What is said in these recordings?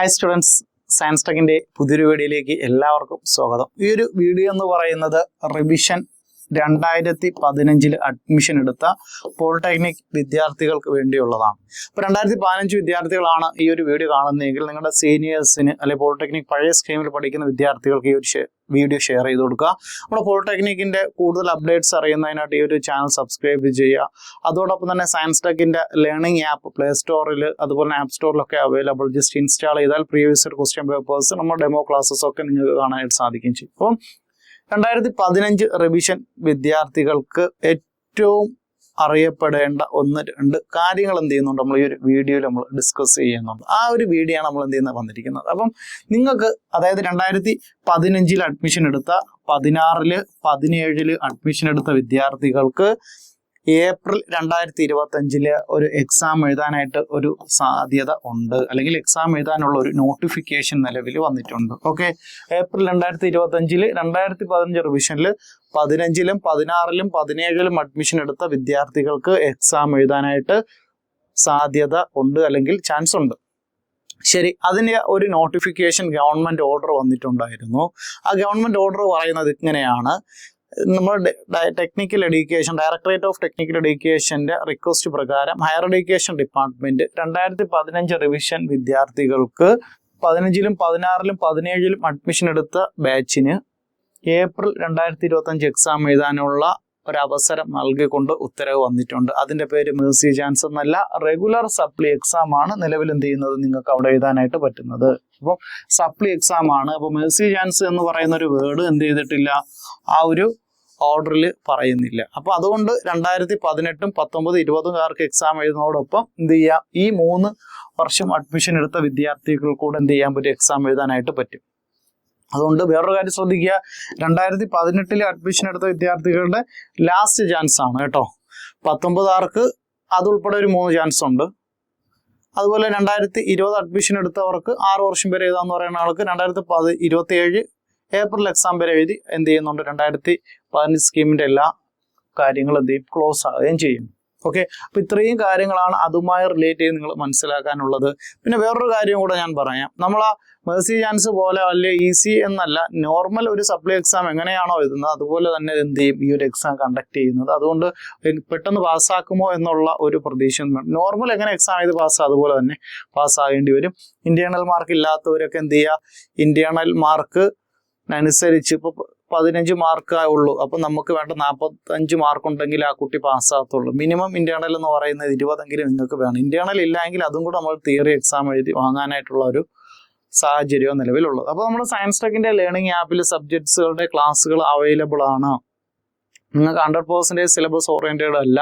Hi students science ടെക്കിന്റെ പുതിയൊരു വീഡിയോയിലേക്ക് എല്ലാവർക്കും സ്വാഗതം. ഈ ഒരു വീഡിയോ എന്ന് പറയുന്നത് റിവിഷൻ രണ്ടായിരത്തി പതിനഞ്ചിൽ അഡ്മിഷൻ എടുത്ത പോളിടെക്നിക് വിദ്യാർത്ഥികൾക്ക് വേണ്ടിയുള്ളതാണ്. അപ്പോൾ രണ്ടായിരത്തി പതിനഞ്ച് വിദ്യാർത്ഥികളാണ് ഈ ഒരു വീഡിയോ കാണുന്നതെങ്കിൽ നിങ്ങളുടെ സീനിയേഴ്സിന് അല്ലെങ്കിൽ പോളിടെക്നിക് പഴയ സ്കീമിൽ പഠിക്കുന്ന വിദ്യാർത്ഥികൾക്ക് ഈ ഒരു വീഡിയോ ഷെയർ ചെയ്ത് കൊടുക്കുക. നമ്മുടെ പോളിടെക്നിക്കിന്റെ കൂടുതൽ അപ്ഡേറ്റ്സ് അറിയുന്നതിനായിട്ട് ഈ ഒരു ചാനൽ സബ്സ്ക്രൈബ് ചെയ്യുക. അതോടൊപ്പം തന്നെ സയൻസ് ടെക്കിന്റെ ലേണിംഗ് ആപ്പ് പ്ലേ സ്റ്റോറിൽ അതുപോലെ ആപ്പ് സ്റ്റോറിലൊക്കെ അവൈലബിൾ ജസ്റ്റ് ഇൻസ്റ്റാൾ ചെയ്താൽ പ്രീവിയസ് ക്വസ്റ്റ്യൻ പേപ്പേഴ്സ് നമ്മുടെ ഡെമോ ക്ലാസ്സസ് ഒക്കെ നിങ്ങൾക്ക് കാണാനായിട്ട് സാധിക്കും ചെയ്യും. അപ്പം രണ്ടായിരത്തി പതിനഞ്ച് റിവിഷൻ വിദ്യാർത്ഥികൾക്ക് ഏറ്റവും അറിയപ്പെടേണ്ട ഒന്ന് രണ്ട് കാര്യങ്ങൾ എന്ത് ചെയ്യുന്നുണ്ട്? നമ്മൾ ഈ ഒരു വീഡിയോയിൽ നമ്മൾ ഡിസ്കസ് ചെയ്യുന്നുണ്ട്. ആ ഒരു വീഡിയോ ആണ് നമ്മൾ എന്ത് ചെയ്യുന്നത്? വന്നിരിക്കുന്നത്. അപ്പം നിങ്ങൾക്ക് അതായത് രണ്ടായിരത്തി പതിനഞ്ചിൽ അഡ്മിഷൻ എടുത്ത പതിനാറിൽ പതിനേഴിൽ അഡ്മിഷൻ എടുത്ത വിദ്യാർത്ഥികൾക്ക് ഏപ്രിൽ രണ്ടായിരത്തി ഇരുപത്തി അഞ്ചിൽ ഒരു എക്സാം എഴുതാനായിട്ട് ഒരു സാധ്യത ഉണ്ട്. അല്ലെങ്കിൽ എക്സാം എഴുതാനുള്ള ഒരു നോട്ടിഫിക്കേഷൻ നിലവിൽ വന്നിട്ടുണ്ട്. ഓക്കെ ഏപ്രിൽ രണ്ടായിരത്തി ഇരുപത്തി അഞ്ചിൽ രണ്ടായിരത്തി പതിനഞ്ച് റിവിഷനിൽ പതിനഞ്ചിലും പതിനാറിലും പതിനേഴിലും അഡ്മിഷൻ എടുത്ത വിദ്യാർത്ഥികൾക്ക് എക്സാം എഴുതാനായിട്ട് സാധ്യത ഉണ്ട് അല്ലെങ്കിൽ ചാൻസ് ഉണ്ട്. ശരി അതിന് ഒരു നോട്ടിഫിക്കേഷൻ ഗവൺമെന്റ് ഓർഡർ വന്നിട്ടുണ്ടായിരുന്നു. ആ ഗവൺമെന്റ് ഓർഡർ പറയുന്നത് ഇങ്ങനെയാണ്. നമ്മൾ technical education directorate of technical എഡ്യൂക്കേഷന്റെ request പ്രകാരം ഹയർ എഡ്യൂക്കേഷൻ ഡിപ്പാർട്ട്മെന്റ് രണ്ടായിരത്തി പതിനഞ്ച് റിവിഷൻ വിദ്യാർത്ഥികൾക്ക് പതിനഞ്ചിലും പതിനാറിലും പതിനേഴിലും അഡ്മിഷൻ എടുത്ത ബാച്ചിന് ഏപ്രിൽ രണ്ടായിരത്തി ഇരുപത്തഞ്ച് എക്സാം എഴുതാനുള്ള ഒരവസരം നൽകിക്കൊണ്ട് ഉത്തരവ് വന്നിട്ടുണ്ട്. അതിന്റെ പേര് മേഴ്സി ചാൻസ് എന്നല്ല. റെഗുലർ സപ്ലി എക്സാം ആണ് നിലവിൽ എന്ത് ചെയ്യുന്നത് നിങ്ങൾക്ക് അവിടെ എഴുതാനായിട്ട് പറ്റുന്നത്. അപ്പം സപ്ലി എക്സാം ആണ്. അപ്പോൾ മേഴ്സി ചാൻസ് എന്ന് പറയുന്ന ഒരു വേർഡ് എന്ത് ചെയ്തിട്ടില്ല? ആ ഒരു ഓർഡറിൽ പറയുന്നില്ല. അപ്പോൾ അതുകൊണ്ട് രണ്ടായിരത്തി പതിനെട്ടും പത്തൊമ്പത് ഇരുപതും കാർക്ക് എക്സാം എഴുതുന്നതോടൊപ്പം എന്ത് ചെയ്യാം? ഈ മൂന്ന് വർഷം അഡ്മിഷൻ എടുത്ത വിദ്യാർത്ഥികൾ കൂടെ എന്ത് ചെയ്യാൻ പറ്റും? എക്സാം എഴുതാനായിട്ട് പറ്റും. അതുകൊണ്ട് വേറൊരു കാര്യം ശ്രദ്ധിക്കുക. രണ്ടായിരത്തി പതിനെട്ടിലെ അഡ്മിഷൻ എടുത്ത വിദ്യാർത്ഥികളുടെ ലാസ്റ്റ് ചാൻസ് ആണ് കേട്ടോ. പത്തൊമ്പതാർക്ക് അതുൾപ്പെടെ ഒരു മൂന്ന് ചാൻസ് ഉണ്ട്. അതുപോലെ രണ്ടായിരത്തി ഇരുപത് അഡ്മിഷൻ എടുത്തവർക്ക് ആറ് വർഷം വരെ എഴുതാന്ന് പറയുന്ന ആൾക്ക് രണ്ടായിരത്തി പതി ഇരുപത്തി ഏഴ് ഏപ്രിൽ എക്സാം വരെ എഴുതി എന്ത് ചെയ്യുന്നുണ്ട്? രണ്ടായിരത്തി പതിനഞ്ച് സ്കീമിന്റെ എല്ലാ കാര്യങ്ങളും എന്ത് ചെയ്യും ക്ലോസ് ആവുകയും ചെയ്യും ഓക്കെ അപ്പൊ ഇത്രയും കാര്യങ്ങളാണ് അതുമായി റിലേറ്റ് ചെയ്ത് നിങ്ങൾ മനസ്സിലാക്കാനുള്ളത്. പിന്നെ വേറൊരു കാര്യം കൂടെ ഞാൻ പറയാം. നമ്മൾ ആ മേഴ്സി ചാൻസ് പോലെ അല്ലെ ഈസി എന്നല്ല നോർമൽ ഒരു സപ്ലൈ എക്സാം എങ്ങനെയാണോ എഴുതുന്നത് അതുപോലെ തന്നെ എന്ത് ചെയ്യും? ഈ ഒരു എക്സാം കണ്ടക്ട് ചെയ്യുന്നത്. അതുകൊണ്ട് പെട്ടെന്ന് പാസ്സാക്കുമോ എന്നുള്ള ഒരു പ്രതീക്ഷ നോർമൽ എങ്ങനെ എക്സാം ചെയ്ത് പാസ് അതുപോലെ തന്നെ പാസ്സാകേണ്ടി വരും. ഇന്റേണൽ മാർക്ക് ഇല്ലാത്തവരൊക്കെ എന്ത് ചെയ്യുക? ഇന്റേണൽ മാർക്ക് അനുസരിച്ച് ഇപ്പോൾ പതിനഞ്ച് മാർക്ക് ഉള്ളൂ. അപ്പം നമുക്ക് വേണ്ട നാൽപ്പത്തഞ്ച് മാർക്ക് ഉണ്ടെങ്കിൽ ആ കുട്ടി പാസ്സാകത്തുള്ളൂ മിനിമം ഇന്റേണൽ എന്ന് പറയുന്നത് ഇരുപതെങ്കിലും നിങ്ങൾക്ക് വേണം. ഇന്റേണൽ ഇല്ലെങ്കിൽ അതും കൂടെ നമ്മൾ തിയറി എക്സാം എഴുതി വാങ്ങാനായിട്ടുള്ള ഒരു സാഹചര്യം നിലവിലുള്ളത്. അപ്പോൾ നമ്മുടെ സയൻസ് ടെക്കിന്റെ ലേണിംഗ് ആപ്പിൽ സബ്ജക്ട്സുകളുടെ ക്ലാസ്സുകൾ അവൈലബിൾ ആണ്. നിങ്ങൾക്ക് ഹൺഡ്രഡ് പെർസെന്റേജ് സിലബസ് ഓറിയന്റഡ് അല്ല.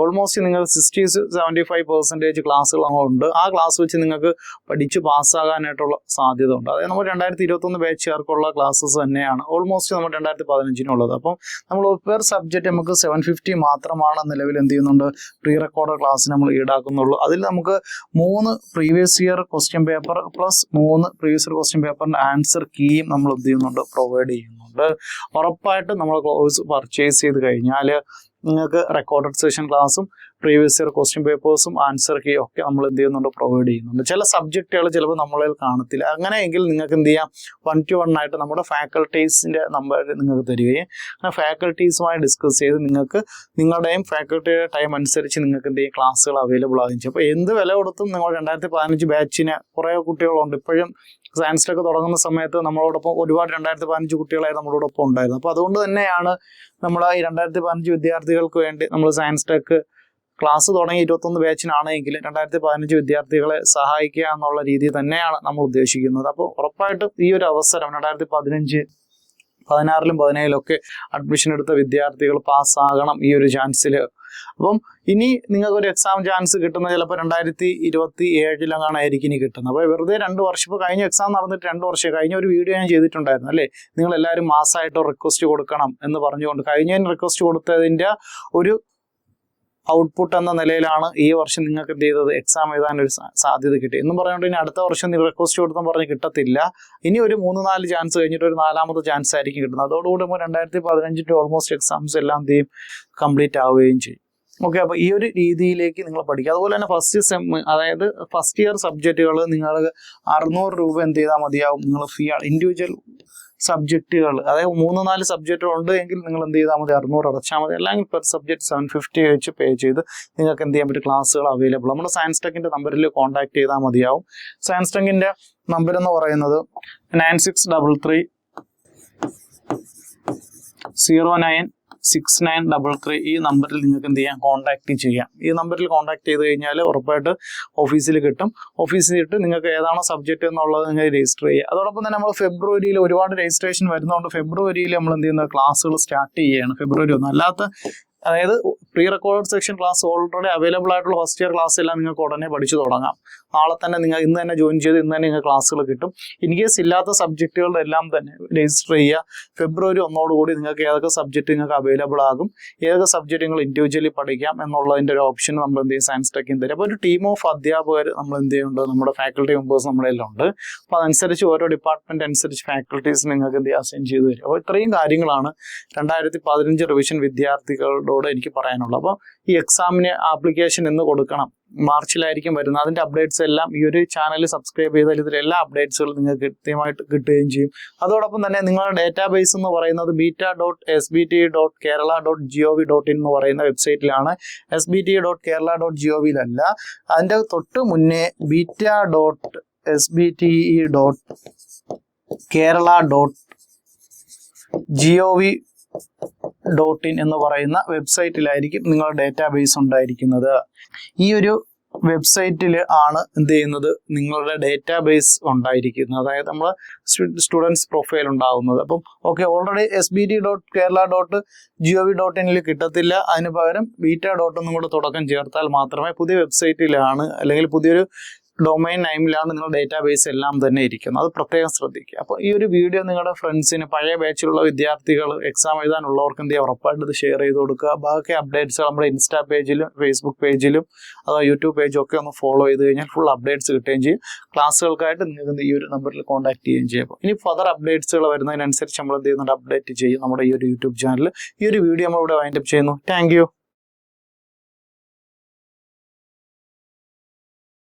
ഓൾമോസ്റ്റ് നിങ്ങൾ സിക്സ്റ്റി സെവന്റി ഫൈവ് പെർസെന്റേജ് ക്ലാസ്സുകൾ അങ്ങോട്ടുണ്ട് ആ ക്ലാസ് വെച്ച് നിങ്ങൾക്ക് പഠിച്ച് പാസ്സാകാനായിട്ടുള്ള സാധ്യത ഉണ്ട്. അതായത് നമ്മൾ രണ്ടായിരത്തി ഇരുപത്തൊന്ന് ബാച്ചുകാർക്കുള്ള ക്ലാസ്സസ് തന്നെയാണ് ഓൾമോസ്റ്റ് നമ്മൾ രണ്ടായിരത്തി പതിനഞ്ചിനുള്ളത് അപ്പം നമ്മൾ പെർ സബ്ജക്റ്റ് നമുക്ക് സെവൻ ഫിഫ്റ്റി മാത്രമാണ് നിലവിൽ എന്ത് ചെയ്യുന്നുണ്ട്? പ്രീ റെക്കോർഡ് ക്ലാസ് നമ്മൾ ഈടാക്കുന്നുള്ളൂ. അതിൽ നമുക്ക് മൂന്ന് previous year question paper plus മൂന്ന് പ്രീവിയസ് ഇയർ ക്വസ്റ്റ്യൻ പേപ്പറിന്റെ ആൻസർ കീയും നമ്മൾ എന്ത് ചെയ്യുന്നുണ്ട്? പ്രൊവൈഡ് ചെയ്യുന്നുണ്ട്. ഉറപ്പായിട്ടും നമ്മൾ കോഴ്സ് പർച്ചേസ് ചെയ്ത് കഴിഞ്ഞാൽ നിങ്ങൾക്ക് റെക്കോർഡഡ് സെഷൻ ക്ലാസ്സും പ്രീവിയസ് ഇയർ ക്വസ്റ്റ്യൻ പേപ്പേഴ്സും ആൻസർ കീ ഒക്കെ നമ്മൾ എന്ത് ചെയ്യുന്നുണ്ട്? പ്രൊവൈഡ് ചെയ്യുന്നുണ്ട്. ചില സബ്ജക്റ്റുകൾ ചിലപ്പോൾ നമ്മളിൽ കാണത്തില്ല. അങ്ങനെയെങ്കിൽ നിങ്ങൾക്ക് എന്ത് ചെയ്യാം? വൺ ടു വൺ ആയിട്ട് നമ്മുടെ ഫാക്കൽറ്റീസിന്റെ നമ്പർ നിങ്ങൾക്ക് തരികയും അങ്ങനെ ഫാക്കൽറ്റീസുമായി ഡിസ്കസ് ചെയ്ത് നിങ്ങൾക്ക് നിങ്ങളുടെയും ഫാക്കൽറ്റിയുടെ ടൈം അനുസരിച്ച് നിങ്ങൾക്ക് എന്ത് ചെയ്യും? ക്ലാസ്സുകൾ അവൈലബിൾ ആകുകയും ചെയ്യും. അപ്പോൾ എന്ത് വില കൊടുത്തും നിങ്ങൾ രണ്ടായിരത്തി പതിനഞ്ച് ബാച്ചിന് കുറേ കുട്ടികളുണ്ട്. ഇപ്പോഴും സയൻസിലൊക്കെ തുടങ്ങുന്ന സമയത്ത് നമ്മളോടൊപ്പം ഒരുപാട് രണ്ടായിരത്തി പതിനഞ്ച് കുട്ടികളായി നമ്മളോടൊപ്പം ഉണ്ടായിരുന്നു. അപ്പോൾ അതുകൊണ്ട് തന്നെയാണ് നമ്മൾ ഈ രണ്ടായിരത്തി പതിനഞ്ച് വിദ്യാർത്ഥികൾക്ക് വേണ്ടി നമ്മൾ സയൻസ് ടെക് ക്ലാസ് തുടങ്ങി ഇരുപത്തൊന്ന് ബാച്ചിനാണ് എങ്കിൽ രണ്ടായിരത്തി പതിനഞ്ച് വിദ്യാർത്ഥികളെ സഹായിക്കുക എന്നുള്ള രീതി തന്നെയാണ് നമ്മൾ ഉദ്ദേശിക്കുന്നത്. അപ്പോൾ ഉറപ്പായിട്ടും ഈ ഒരു അവസരം രണ്ടായിരത്തി പതിനഞ്ച് പതിനാറിലും പതിനേഴിലും ഒക്കെ അഡ്മിഷൻ എടുത്ത വിദ്യാർത്ഥികൾ പാസ്സാകണം ഈ ഒരു ചാൻസിൽ അപ്പം ഇനി നിങ്ങൾക്ക് ഒരു എക്സാം ചാൻസ് കിട്ടുന്നത് ചിലപ്പോൾ രണ്ടായിരത്തി ഇരുപത്തി ഏഴിലങ്ങാണായിരിക്കും ഇനി കിട്ടുന്നത്. അപ്പോൾ വെറുതെ രണ്ട് വർഷം ഇപ്പോൾ കഴിഞ്ഞ എക്സാം നടന്നിട്ട് രണ്ട് വർഷം കഴിഞ്ഞ ഒരു വീഡിയോ ഞാൻ ചെയ്തിട്ടുണ്ടായിരുന്നു അല്ലേ? നിങ്ങൾ എല്ലാവരും മാസമായിട്ട് റിക്വസ്റ്റ് കൊടുക്കണം എന്ന് പറഞ്ഞുകൊണ്ട് കഴിഞ്ഞ റിക്വസ്റ്റ് കൊടുത്തതിന്റെ ഒരു ഔട്ട്പുട്ട് എന്ന നിലയിലാണ് ഈ വർഷം നിങ്ങൾക്ക് എന്ത് ചെയ്തത്? എക്സാം എഴുതാൻ ഒരു സാധ്യത കിട്ടി. എന്നും പറഞ്ഞുകൊണ്ട് ഇനി അടുത്ത വർഷം റിക്വസ്റ്റ് കൊടുത്തെന്ന് പറഞ്ഞ് കിട്ടത്തില്ല. ഇനി ഒരു മൂന്ന് നാല് ചാൻസ് കഴിഞ്ഞിട്ട് ഒരു നാലാമത്തെ ചാൻസ് ആയിരിക്കും കിട്ടുന്നത്. അതോടുകൂടി നമ്മൾ രണ്ടായിരത്തി പതിനഞ്ചിന്റെ ഓൾമോസ്റ്റ് എക്സാംസ് എല്ലാം എന്ത് കംപ്ലീറ്റ് ആവുകയും ചെയ്യും. ഓക്കെ അപ്പോൾ ഈ ഒരു രീതിയിലേക്ക് നിങ്ങൾ പഠിക്കുക. അതുപോലെ തന്നെ ഫസ്റ്റ് സെം അതായത് ഫസ്റ്റ് ഇയർ സബ്ജക്റ്റുകൾ നിങ്ങൾ അറുന്നൂറ് രൂപ എന്ത് ചെയ്താൽ മതിയാവും. നിങ്ങൾ ഫീ ഇൻഡിവിജ്വൽ സബ്ജക്റ്റുകൾ അതായത് മൂന്ന് നാല് സബ്ജക്റ്റുകൾ ഉണ്ട് എങ്കിൽ നിങ്ങൾ എന്ത് ചെയ്താൽ മതി? അറുന്നൂറ് അടച്ചാൽ മതി. അല്ലെങ്കിൽ പെർ സബ്ജക്ട് സെവൻ ഫിഫ്റ്റി വെച്ച് പേ ചെയ്ത് നിങ്ങൾക്ക് എന്ത് ചെയ്യാൻ പറ്റും? ക്ലാസ്സുകൾ അവൈലബിൾ നമ്മുടെ സയൻസ് ടെക്കിന്റെ നമ്പറിൽ കോൺടാക്ട് ചെയ്താൽ മതിയാവും. സയൻസ് ടെക്കിന്റെ നമ്പർ എന്ന് പറയുന്നത് nine six double three zero nine six nine double three ഈ നമ്പറിൽ നിങ്ങൾക്ക് എന്ത് ചെയ്യാം? കോൺടാക്ട് ചെയ്യാം. ഈ നമ്പറിൽ കോൺടാക്ട് ചെയ്ത് കഴിഞ്ഞാൽ ഉറപ്പായിട്ട് ഓഫീസിൽ കിട്ടും. ഓഫീസിൽ ഇട്ട് നിങ്ങൾക്ക് ഏതാണോ സബ്ജക്റ്റ് എന്നുള്ളത് നിങ്ങൾ രജിസ്റ്റർ ചെയ്യുക. അതോടൊപ്പം തന്നെ നമ്മൾ ഫെബ്രുവരിയിൽ ഒരുപാട് രജിസ്ട്രേഷൻ വരുന്നതുകൊണ്ട് ഫെബ്രുവരിയിൽ നമ്മൾ എന്ത് ചെയ്യുന്നത് ക്ലാസ്സുകൾ സ്റ്റാർട്ട് ചെയ്യുകയാണ്. ഫെബ്രുവരി ഒന്ന് അല്ലാത്ത അതായത് pre record section class already available ആയിട്ടുള്ള ഫസ്റ്റ് ഇയർ ക്ലാസ് എല്ലാം നിങ്ങൾക്ക് ഉടനെ പഠിച്ചു തുടങ്ങാം. നാളെ തന്നെ നിങ്ങൾ ഇന്ന് തന്നെ ജോയിൻ ചെയ്ത് ഇന്ന് തന്നെ നിങ്ങൾക്ക് ക്ലാസ്സുകൾ കിട്ടും. ഇൻ കേസ് ഇല്ലാത്ത സബ്ജക്റ്റുകളുടെ എല്ലാം തന്നെ രജിസ്റ്റർ ചെയ്യുക. ഫെബ്രുവരി ഒന്നോടുകൂടി നിങ്ങൾക്ക് ഏതൊക്കെ സബ്ജക്റ്റ് നിങ്ങൾക്ക് അവൈലബിൾ ആകും ഏതൊക്കെ സബ്ജക്റ്റ് നിങ്ങൾ ഇൻഡിവിജ്വലി പഠിക്കാം എന്നുള്ളതിന്റെ ഒരു ഓപ്ഷൻ നമ്മൾ എന്ത് ചെയ്യും? സയൻസ് ടെക്കിൻ തരും. അപ്പോൾ ഒരു ടീം ഓഫ് അധ്യാപകർ നമ്മൾ എന്ത് ചെയ്യുന്നുണ്ട്? നമ്മുടെ ഫാക്കൽറ്റി മെമ്പേഴ്സ് നമ്മുടെ എല്ലാം ഉണ്ട്. അപ്പോൾ അതനുസരിച്ച് ഓരോ ഡിപ്പാർട്ട്മെന്റ് അനുസരിച്ച് ഫാക്കൽറ്റീസ് നിങ്ങൾക്ക് എന്ത് അസൈൻ ചെയ്ത് തരും. അപ്പോൾ ഇത്രയും കാര്യങ്ങളാണ് രണ്ടായിരത്തി പതിനഞ്ച് റിവിഷൻ വിദ്യാർത്ഥികളോട് എനിക്ക് പറയാനുള്ളത് അപ്പോൾ ഈ എക്സാമിന് ആപ്ലിക്കേഷൻ എന്ന് കൊടുക്കണം. മാർച്ചിലായിരിക്കും വരുന്നത്. അതിന്റെ അപ്ഡേറ്റ്സ് എല്ലാം ഈ ഒരു ചാനൽ സബ്സ്ക്രൈബ് ചെയ്താൽ ഇതിൽ എല്ലാ അപ്ഡേറ്റ്സുകളും നിങ്ങൾക്ക് കൃത്യമായിട്ട് കിട്ടുകയും ചെയ്യും. അതോടൊപ്പം തന്നെ നിങ്ങളുടെ ഡേറ്റാബേസ് എന്ന് പറയുന്നത് beta dot S B T dot Kerala dot G O V dot in എന്ന് പറയുന്ന വെബ്സൈറ്റിലാണ് S B T dot Kerala dot G O വിയിലല്ല അതിന്റെ തൊട്ട് മുന്നേ beta dot S B T E dot Kerala dot G O V dot in എന്ന് പറയുന്ന വെബ്സൈറ്റിലായിരിക്കും നിങ്ങളുടെ database ഉണ്ടായിരിക്കുന്നത്. ഈ ഒരു വെബ്സൈറ്റിൽ ആണ് എന്ത് ചെയ്യുന്നത്? നിങ്ങളുടെ ഡേറ്റാബേസ് ഉണ്ടായിരിക്കുന്നത്. അതായത് നമ്മൾ സ്റ്റുഡൻസ് പ്രൊഫൈൽ ഉണ്ടാകുന്നത് അപ്പം okay already S B D dot Kerala dot G O V dot ഇനിൽ കിട്ടത്തില്ല. അതിന് പകരം ബീറ്റ ഡോട്ട് ഒന്നും കൂടെ തുടക്കം ചേർത്താൽ മാത്രമേ പുതിയ വെബ്സൈറ്റിലാണ് അല്ലെങ്കിൽ പുതിയൊരു ഡൊമൈൻ നെയിമിലാണ് നിങ്ങളുടെ ഡേറ്റാബേസ് എല്ലാം തന്നെ ഇരിക്കുന്നത്. അത് പ്രത്യേകം ശ്രദ്ധിക്കുക. അപ്പോൾ ഈ ഒരു വീഡിയോ നിങ്ങളുടെ ഫ്രണ്ട്സിന് പഴയ ബാച്ചിലുള്ള വിദ്യാർത്ഥികൾ എക്സാം എഴുതാനുള്ളവർക്ക് എന്ത് ചെയ്യുക ഉറപ്പായിട്ട് ഇത് ഷെയർ ചെയ്ത് കൊടുക്കുക. ബാക്കി അപ്ഡേറ്റ്സ് നമ്മുടെ ഇൻസ്റ്റാ പേജിലും ഫേസ്ബുക്ക് പേജിലും അതോ യൂട്യൂബ് പേജും ഒക്കെ ഒന്ന് ഫോളോ ചെയ്ത് കഴിഞ്ഞാൽ ഫുൾ അപ്ഡേറ്റ്സ് കിട്ടുകയും ചെയ്യും. ക്ലാസ്സുകൾക്കായിട്ട് നിങ്ങൾക്ക് ഈ ഒരു നമ്പറിൽ കോൺടാക്ട് ചെയ്യുകയും ചെയ്യും. ഇനി ഫർദർ അപ്ഡേറ്റ്സുകൾ വരുന്നതിനനുസരിച്ച് നമ്മൾ എന്ത് ചെയ്യുന്നുണ്ട്? അപ്ഡേറ്റ് ചെയ്യും നമ്മുടെ ഈ ഒരു യൂട്യൂബ് ചാനൽ ഈ ഒരു വീഡിയോ നമ്മളിവിടെ വൈൻഡപ്പ് ചെയ്യുന്നു. താങ്ക്